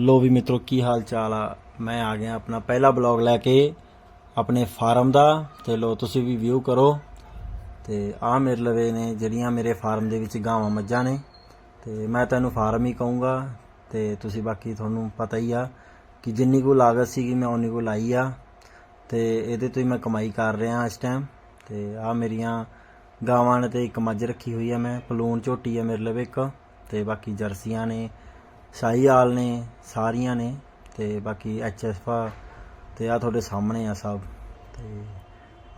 ਲੋ ਵੀ ਮਿੱਤਰੋ, ਕੀ ਹਾਲ ਚਾਲ ਆ? ਮੈਂ ਆ ਗਿਆ ਆਪਣਾ ਪਹਿਲਾ ਬਲੌਗ ਲੈ ਕੇ ਆਪਣੇ ਫਾਰਮ ਦਾ ਤੇ ਲੋ ਤੁਸੀਂ ਵੀ ਵਿਊ ਕਰੋ। ਤੇ ਆ ਮੇਰੇ ਲਵੇ ਨੇ ਜਿਹੜੀਆਂ ਮੇਰੇ ਫਾਰਮ ਦੇ ਵਿੱਚ ਗਾਵਾਂ ਮੱਝਾਂ ਨੇ। ਤੇ ਮੈਂ ਤੈਨੂੰ ਫਾਰਮ ਹੀ ਕਹੂੰਗਾ ਤੇ ਤੁਸੀਂ ਬਾਕੀ ਤੁਹਾਨੂੰ ਪਤਾ ਹੀ ਆ ਕਿ ਜਿੰਨੀ ਕੋ ਲਾਗਤ ਸੀਗੀ ਮੈਂ ਉਨੀ ਕੋ ਲਾਈ ਆ। ਤੇ ਇਹਦੇ ਤੋਂ ਹੀ ਮੈਂ ਕਮਾਈ ਕਰ ਰਿਹਾ ਇਸ ਟਾਈਮ ਤੇ ਆ ਮੇਰੀਆਂ ਗਾਵਾਂ ਨੇ ਤੇ ਇੱਕ ਮੱਝ ਰੱਖੀ ਹੋਈ ਆ ਮੈਂ ਪਲੂਣ ਝੋਟੀ ਆ ਮੇਰੇ ਲਵੇ ਇੱਕ। ਤੇ ਬਾਕੀ ਜਰਸੀਆਂ ਨੇ ਸ਼ਾਹੀਵਾਲ ਨੇ, ਸਾਰੀਆਂ ਨੇ ਤੇ ਬਾਕੀ ਐਚਐਫ ਤੇ ਆ ਤੁਹਾਡੇ ਸਾਹਮਣੇ ਆ ਸਭ। ਤੇ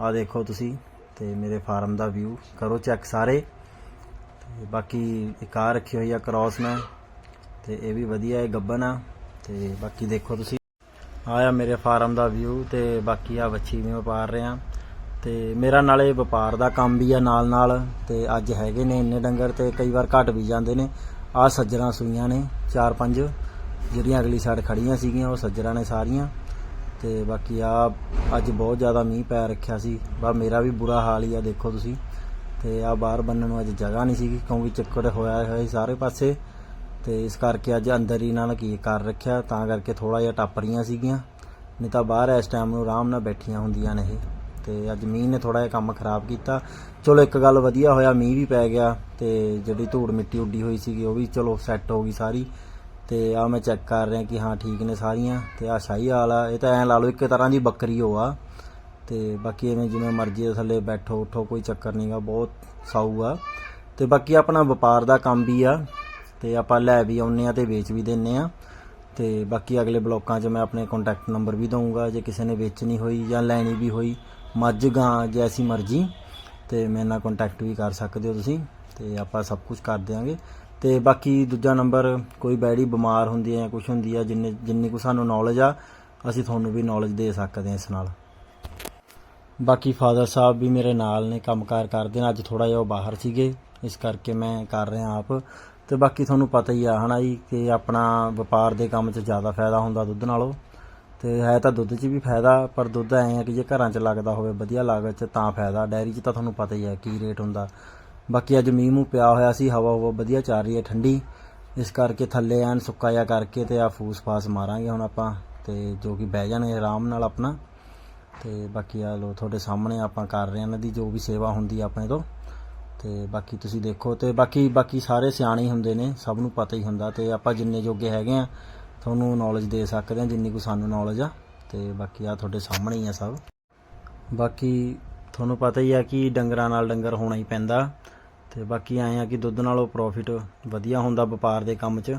ਆ ਦੇਖੋ ਤੁਸੀਂ ਤੇ ਮੇਰੇ ਫਾਰਮ ਦਾ ਵਿਊ ਕਰੋ ਚੈੱਕ ਸਾਰੇ। ਤੇ ਬਾਕੀ ਇੱਕ ਆ ਰੱਖੀ ਹੋਈ ਆ ਕ੍ਰਾਸ ਮੈਂ, ਤੇ ਇਹ ਵੀ ਵਧੀਆ ਹੈ ਗੱਬਨ ਆ। ਤੇ ਬਾਕੀ ਦੇਖੋ ਤੁਸੀਂ ਆਇਆ ਮੇਰੇ ਫਾਰਮ ਦਾ ਵਿਊ ਤੇ ਬਾਕੀ ਆ ਵੱਛੀ ਵੀ ਵਪਾਰ ਰਿਹਾ। ਤੇ ਮੇਰਾ ਨਾਲੇ ਵਪਾਰ ਦਾ ਕੰਮ ਵੀ ਆ ਨਾਲ ਨਾਲ ਤੇ ਅੱਜ ਹੈਗੇ ਨੇ ਇੰਨੇ ਡੰਗਰ ਤੇ ਕਈ ਵਾਰ ਘਟ ਵੀ ਜਾਂਦੇ ਨੇ। ਆ ਸੱਜਰਾਂ ਸੂਈਆਂ ਨੇ, ਚਾਰ ਪੰਜ, ਜਿਹੜੀਆਂ ਅਗਲੀ ਸਾਈਡ ਖੜੀਆਂ ਸੀਗੀਆਂ, ਉਹ ਸੱਜਰਾਂ ਨੇ ਸਾਰੀਆਂ। ਤੇ ਬਾਕੀ ਆ ਅੱਜ ਬਹੁਤ ਜ਼ਿਆਦਾ ਮੀਂਹ ਪੈ ਰੱਖਿਆ ਸੀ। ਬਾ, ਮੇਰਾ ਵੀ ਬੁਰਾ ਹਾਲ ਹੀ ਆ, ਦੇਖੋ ਤੁਸੀਂ। ਤੇ ਆ ਬਾਹਰ ਬੰਨਣ ਨੂੰ ਅੱਜ ਜਗ੍ਹਾ ਨਹੀਂ ਸੀਗੀ, ਕਿਉਂਕਿ ਚੱਕਰ ਹੋਇਆ ਹੋਇਆ ਸੀ ਸਾਰੇ ਪਾਸੇ। ਤੇ ਇਸ ਕਰਕੇ ਅੱਜ ਅੰਦਰ ਹੀ ਨਾਲ ਕੀ ਕਰ ਰੱਖਿਆ, ਤਾਂ ਕਰਕੇ ਥੋੜਾ ਜਿਹਾ ਟੱਪ ਰਹੀਆਂ ਸੀਗੀਆਂ। ਨਹੀਂ ਤਾਂ ਬਾਹਰ ਇਸ ਟਾਈਮ ਨੂੰ ਆਰਾਮ ਨਾਲ ਬੈਠੀਆਂ ਹੁੰਦੀਆਂ ਨੇ ਇਹ। ਤੇ ਅੱਜ ਮੀਂਹ ਨੇ ਥੋੜਾ ਜਿਹਾ ਕੰਮ ਖਰਾਬ ਕੀਤਾ। ਚਲੋ, ਇੱਕ ਗੱਲ ਵਧੀਆ ਹੋਇਆ, ਮੀਂਹ ਵੀ ਪੈ ਗਿਆ ਤੇ ਜਿਹੜੀ ਧੂੜ ਮਿੱਟੀ ਉੱਡੀ ਹੋਈ ਸੀਗੀ, ਉਹ ਵੀ ਚਲੋ ਸੈੱਟ ਹੋ ਗਈ ਸਾਰੀ। ਤੇ ਆ ਮੈਂ ਚੈੱਕ ਕਰ ਰਿਹਾ ਕਿ ਹਾਂ, ਠੀਕ ਨੇ ਸਾਰੀਆਂ। ਤੇ ਆ ਸ਼ਾਹੀ ਵਾਲ ਆ, ਇਹ ਤਾਂ ਐਂ ਲਾ ਲਓ, ਇੱਕ ਤਰ੍ਹਾਂ ਦੀ ਬੱਕਰੀ ਹੋ ਆ। ਤੇ ਬਾਕੀ ਐਵੇਂ ਜਿਵੇਂ ਮਰਜ਼ੀ ਦੇ ਥੱਲੇ ਬੈਠੋ, ਉਠੋ, ਕੋਈ ਚੱਕਰ ਨਹੀਂਗਾ ਬਹੁਤ ਸਾਊ ਆ। ਤੇ ਬਾਕੀ ਆਪਣਾ ਵਪਾਰ ਦਾ ਕੰਮ ਵੀ ਆ, ਤੇ ਆਪਾਂ ਲੈ ਵੀ ਆਉਨੇ ਆ ਤੇ ਵੇਚ ਵੀ ਦਿੰਨੇ ਆ ਤੇ ਬਾਕੀ ਅਗਲੇ ਬਲੋਕਾਂ 'ਚ ਮੈਂ ਆਪਣੇ ਕੰਟੈਕਟ ਨੰਬਰ ਵੀ ਦਊਂਗਾ, ਜੇ ਕਿਸੇ ਨੇ ਵੇਚਣੀ ਹੋਈ ਜਾਂ ਲੈਣੀ ਵੀ ਹੋਈ, ਮੱਝ, ਗਾਂ, ਜੈਸੀ ਮਰਜ਼ੀ, ਤੇ ਮੇਰੇ ਨਾਲ ਕੰਟੈਕਟ ਵੀ ਕਰ ਸਕਦੇ ਹੋ ਤੁਸੀਂ, ਤੇ ਆਪਾਂ ਸਭ ਕੁਝ ਕਰ ਦਿਆਂਗੇ। ਤੇ ਬਾਕੀ ਦੂਜਾ ਨੰਬਰ ਕੋਈ ਬੈੜੀ ਬਿਮਾਰ ਹੁੰਦੀ ਹੈ ਜਾਂ ਕੁਝ ਹੁੰਦੀ ਹੈ, ਜਿੰਨੇ, ਜਿੰਨੀ ਕੁ ਸਾਨੂੰ ਨੌਲੇਜ ਆ, ਅਸੀਂ ਤੁਹਾਨੂੰ ਵੀ ਨੌਲੇਜ ਦੇ ਸਕਦੇ ਹਾਂ ਇਸ ਨਾਲ। ਬਾਕੀ ਫਾਦਰ ਸਾਹਿਬ ਵੀ ਮੇਰੇ ਨਾਲ ਨੇ, ਕੰਮਕਾਰ ਕਰਦੇ ਨੇ, ਅੱਜ ਥੋੜਾ ਜਿਹਾ ਉਹ ਬਾਹਰ ਸੀਗੇ, ਇਸ ਕਰਕੇ ਮੈਂ ਕਰ ਰਿਹਾ ਆਪ। ਤੇ ਬਾਕੀ ਤੁਹਾਨੂੰ ਪਤਾ ਹੀ ਆ, ਹਨਾ ਜੀ, ਕਿ ਆਪਣਾ ਵਪਾਰ ਦੇ ਕੰਮ 'ਚ ਜ਼ਿਆਦਾ ਫਾਇਦਾ ਹੁੰਦਾ ਦੁੱਧ ਨਾਲੋਂ। ਤੇ ਹੈ ਤਾਂ ਦੁੱਧ 'ਚ ਵੀ ਫਾਇਦਾ, ਪਰ ਦੁੱਧ ਐਂ ਆ ਕਿ ਜੇ ਘਰਾਂ 'ਚ ਲੱਗਦਾ ਹੋਵੇ, ਵਧੀਆ ਲਾਗਤ 'ਚ ਤਾਂ ਫਾਇਦਾ। ਡੈਰੀ 'ਚ ਤਾਂ ਤੁਹਾਨੂੰ ਪਤਾ ਹੀ ਆ ਕੀ ਰੇਟ ਹੁੰਦਾ। ਬਾਕੀ ਅੱਜ ਮੀਂਹ ਮੂੰਹ ਪਿਆ ਹੋਇਆ ਸੀ, ਹਵਾ ਹਵਾ ਵਧੀਆ ਚੱਲ ਰਹੀ ਹੈ, ਠੰਡੀ। ਇਸ ਕਰਕੇ ਥੱਲੇ ਐਨ ਸੁੱਕਾ ਜਿਹਾ ਕਰਕੇ ਤੇ ਆ ਫੂਸ ਫਾਸ ਮਾਰਾਂਗੇ ਹੁਣ ਆਪਾਂ, ਤੇ ਜੋ ਕਿ ਬਹਿ ਜਾਣਗੇ ਆਰਾਮ ਨਾਲ ਆਪਣਾ। ਤੇ ਬਾਕੀ ਆ ਲੋ ਤੁਹਾਡੇ ਸਾਹਮਣੇ ਆਪਾਂ ਕਰ ਰਹੇ ਹਾਂ ਇਹਨਾਂ ਦੀ ਜੋ ਵੀ ਸੇਵਾ ਹੁੰਦੀ ਆਪਣੇ ਤੋਂ। ਤੇ ਬਾਕੀ ਤੁਸੀਂ ਦੇਖੋ ਤੇ ਬਾਕੀ ਬਾਕੀ ਸਾਰੇ ਸਿਆਣੇ ਹੀ ਹੁੰਦੇ ਨੇ, ਸਭ ਨੂੰ ਪਤਾ ਹੀ ਹੁੰਦਾ ਤੇ ਆਪਾਂ ਜਿੰਨੇ ਜੋਗੇ ਹੈਗੇ ਆ, ਤੁਹਾਨੂੰ ਨੌਲੇਜ ਦੇ ਸਕਦੇ ਆ, ਜਿੰਨੀ ਕੁ ਸਾਨੂੰ ਨੌਲੇਜ ਆ, ਤੇ ਬਾਕੀ ਆ ਤੁਹਾਡੇ ਸਾਹਮਣੇ ਹੀ ਆ ਸਭ। ਬਾਕੀ ਤੁਹਾਨੂੰ ਪਤਾ ਹੀ ਆ ਕਿ ਡੰਗਰਾਂ ਨਾਲ ਡੰਗਰ ਹੋਣਾ ਹੀ ਪੈਂਦਾ, ਤੇ ਬਾਕੀ ਆਏ ਆ ਕਿ ਦੁੱਧ ਨਾਲੋਂ ਪ੍ਰੋਫਿਟ ਵਧੀਆ ਹੁੰਦਾ ਵਪਾਰ ਦੇ ਕੰਮ 'ਚ,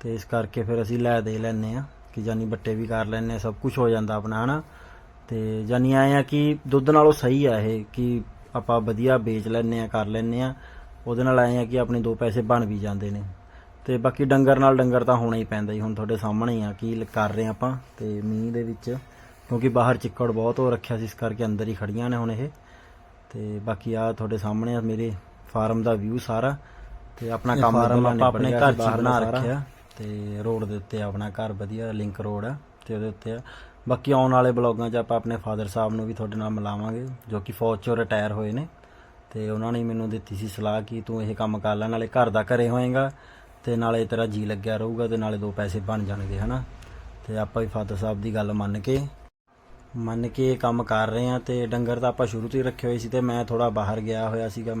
ਤੇ ਇਸ ਕਰਕੇ ਫਿਰ ਅਸੀਂ ਲੈ ਦੇ ਲੈਨੇ ਆ, ਕਿ ਜਾਨੀ ਬੱਟੇ ਵੀ ਕਰ ਲੈਨੇ ਆ, ਸਭ ਕੁਝ ਹੋ ਜਾਂਦਾ ਆਪਣਾ, ਹਨਾ। ਤੇ ਜਾਨੀ ਆਏ ਆ ਕਿ ਦੁੱਧ ਨਾਲੋਂ ਸਹੀ ਆ ਇਹ, ਕਿ ਆਪਾਂ ਵਧੀਆ ਵੇਚ ਲੈਨੇ ਆ ਕਰ ਲੈਨੇ ਆ ਉਹਦੇ ਨਾਲ ਆਏ ਆ ਕਿ ਆਪਣੇ ਦੋ ਪੈਸੇ ਬਣ ਵੀ ਜਾਂਦੇ ਨੇ। ਤੇ ਬਾਕੀ ਡੰਗਰ ਨਾਲ ਡੰਗਰ ਤਾਂ ਹੋਣਾ ਹੀ ਪੈਂਦਾ ਹੀ ਹੁਣ ਤੁਹਾਡੇ ਸਾਹਮਣੇ ਹੀ ਆ ਕੀ ਕਰ ਰਹੇ ਆ ਆਪਾਂ। ਤੇ ਮੀਂਹ ਦੇ ਵਿੱਚ ਕਿਉਂਕਿ ਬਾਹਰ ਚਿੱਕੜ ਬਹੁਤ ਹੋ ਰੱਖਿਆ ਸੀ ਇਸ ਕਰਕੇ ਅੰਦਰ ਹੀ ਖੜੀਆਂ ਨੇ ਹੁਣ ਇਹ। ਤੇ ਬਾਕੀ ਆ ਤੁਹਾਡੇ ਸਾਹਮਣੇ ਆ ਮੇਰੇ ਫਾਰਮ ਦਾ ਵਿਊ ਸਾਰਾ। ਤੇ ਆਪਣਾ ਕੰਮ ਆਪਾਂ ਆਪਣੇ ਘਰ 'ਚ ਬਣਾ ਰੱਖਿਆ। ਤੇ ਰੋਡ ਦੇ ਉੱਤੇ ਆਪਣਾ ਘਰ ਵਧੀਆ ਲਿੰਕ ਰੋਡ ਆ ਤੇ ਉਹਦੇ ਉੱਤੇ ਆ। ਬਾਕੀ ਆਉਣ ਵਾਲੇ ਬਲੌਗਾਂ 'ਚ ਆਪਾਂ ਆਪਣੇ ਫਾਦਰ ਸਾਹਿਬ ਨੂੰ ਵੀ ਤੁਹਾਡੇ ਨਾਲ ਮਿਲਾਵਾਂਗੇ, ਜੋ ਕਿ ਫੌਜ 'ਚੋਂ ਰਿਟਾਇਰ ਹੋਏ ਨੇ। ਤੇ ਉਹਨਾਂ ਨੇ ਮੈਨੂੰ ਦਿੱਤੀ ਸੀ ਸਲਾਹ ਕਿ ਤੂੰ ਇਹ ਕੰਮ ਕਰ ਲੈ, ਨਾਲੇ ਘਰ ਦਾ ਘਰੇ ਹੋਏਗਾ, ਤੇ ਨਾਲੇ ਤੇਰਾ ਜੀ ਲੱਗਿਆ ਰਹੂਗਾ ਤੇ ਨਾਲੇ ਦੋ ਪੈਸੇ ਬਣ ਜਾਣਗੇ, ਹਨਾ? ਤੇ ਆਪਾਂ ਵੀ ਫਾਦਰ ਸਾਹਿਬ ਦੀ ਗੱਲ ਮੰਨ ਕੇ ਮੰਨ ਕੇ ਇਹ ਕੰਮ ਕਰ ਰਹੇ ਆ ਤੇ ਡੰਗਰ ਤਾਂ ਆਪਾਂ ਸ਼ੁਰੂ ਤੋਂ ਹੀ ਰੱਖੇ ਹੋਏ ਸੀ ਤੇ ਮੈਂ ਥੋੜਾ ਬਾਹਰ ਗਿਆ ਹੋਇਆ ਸੀਗਾ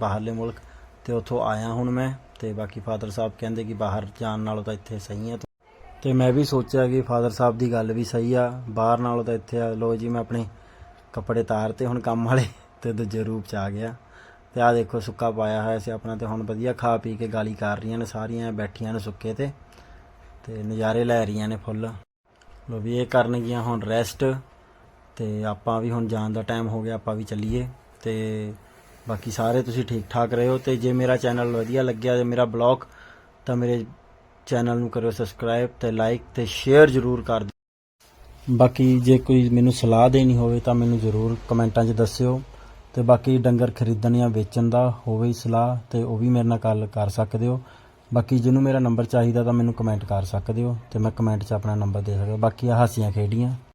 ਬਾਹਰਲੇ ਮੁਲਕ, ਤੇ ਉੱਥੋਂ ਆਇਆ ਹੁਣ ਮੈਂ, ਤੇ ਬਾਕੀ ਫਾਦਰ ਸਾਹਿਬ ਕਹਿੰਦੇ ਕਿ ਬਾਹਰ ਜਾਣ ਨਾਲੋਂ ਤਾਂ ਇੱਥੇ ਸਹੀ ਹੈ ਤੇ ਮੈਂ ਵੀ ਸੋਚਿਆ ਕਿ ਫਾਦਰ ਸਾਹਿਬ ਦੀ ਗੱਲ ਵੀ ਸਹੀ ਆ। ਬਾਹਰ ਨਾਲੋਂ ਤਾਂ ਇੱਥੇ ਆ ਲੋ ਜੀ ਮੈਂ ਆਪਣੇ ਕੱਪੜੇ ਤਾਰ ਤੇ ਹੁਣ ਕੰਮ ਵਾਲੇ ਤੇ ਦੂਜੇ ਰੂਪ ਚ ਆ ਗਿਆ। ਤੇ ਆ ਦੇਖੋ ਸੁੱਕਾ ਪਾਇਆ ਹੋਇਆ ਸੀ ਆਪਣਾ ਤੇ ਹੁਣ ਵਧੀਆ ਖਾ ਪੀ ਕੇ ਗਾਲੀ ਕਰ ਰਹੀਆਂ ਨੇ ਸਾਰੀਆਂ, ਬੈਠੀਆਂ ਨੇ ਸੁੱਕੇ ਤੇ। ਤੇ ਨਜ਼ਾਰੇ ਲੈ ਰਹੀਆਂ ਨੇ ਫੁੱਲ। ਲੋ ਵੀ ਇਹ ਕਰਨਗੀਆਂ ਹੁਣ ਰੈਸਟ ਤੇ ਆਪਾਂ ਵੀ ਹੁਣ ਜਾਣ ਦਾ ਟਾਈਮ ਹੋ ਗਿਆ, ਆਪਾਂ ਵੀ ਚੱਲੀਏ। ਤੇ ਬਾਕੀ ਸਾਰੇ ਤੁਸੀਂ ਠੀਕ ਠਾਕ ਰਹੇ ਹੋ ਤੇ ਜੇ ਮੇਰਾ ਚੈਨਲ ਵਧੀਆ ਲੱਗਿਆ ਤੇ ਮੇਰਾ ਬਲੌਗ ਤਾਂ ਮੇਰੇ ਚੈਨਲ ਨੂੰ ਕਰਿਓ ਸਬਸਕ੍ਰਾਈਬ ਤੇ ਲਾਈਕ ਤੇ ਸ਼ੇਅਰ ਜ਼ਰੂਰ ਕਰ ਦਿਓ। ਬਾਕੀ ਜੇ ਕੋਈ ਮੈਨੂੰ ਸਲਾਹ ਦੇਣੀ ਹੋਵੇ ਤਾਂ ਮੈਨੂੰ ਜ਼ਰੂਰ ਕਮੈਂਟਾਂ 'ਚ ਦੱਸਿਓ। ਤੇ ਬਾਕੀ ਡੰਗਰ ਖਰੀਦਣ ਜਾਂ ਵੇਚਣ ਦਾ ਹੋਵੇ ਸਲਾਹ ਤੇ ਉਹ ਵੀ ਮੇਰੇ ਨਾਲ ਗੱਲ ਕਰ ਸਕਦੇ ਹੋ। ਬਾਕੀ ਜਿਹਨੂੰ ਮੇਰਾ ਨੰਬਰ ਚਾਹੀਦਾ ਤਾਂ ਮੈਨੂੰ ਕਮੈਂਟ ਕਰ ਸਕਦੇ ਹੋ ਤੇ ਮੈਂ ਕਮੈਂਟ 'ਚ ਆਪਣਾ ਨੰਬਰ ਦੇ ਸਕਦਾ। ਬਾਕੀ ਆ ਹਾਸੀਆਂ ਖੇਡੀਆਂ।